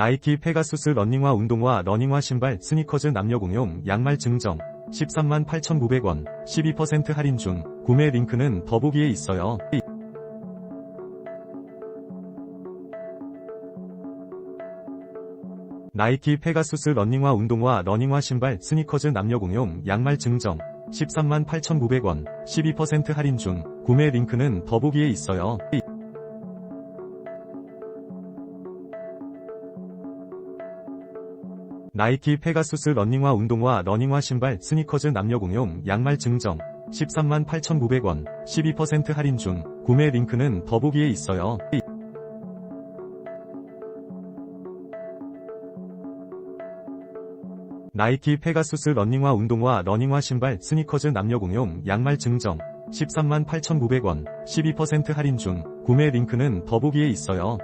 나이키 페가수스 러닝화 운동화 러닝화 신발 스니커즈 남녀 공용 양말 증정. 13만 8,900원. 12% 할인 중. 구매 링크는 더보기에 있어요. 나이키 페가수스 러닝화 운동화 러닝화 신발 스니커즈 남녀 공용 양말 증정. 13만 8,900원. 12% 할인 중. 구매 링크는 더보기에 있어요. 나이키 페가수스 러닝화 운동화 러닝화 신발 스니커즈 남녀 공용 양말 증정. 13만 8,900원. 12% 할인 중. 구매 링크는 더보기에 있어요. 나이키 페가수스 러닝화 운동화 러닝화 신발 스니커즈 남녀 공용 양말 증정. 13만 8,900원. 12% 할인 중. 구매 링크는 더보기에 있어요.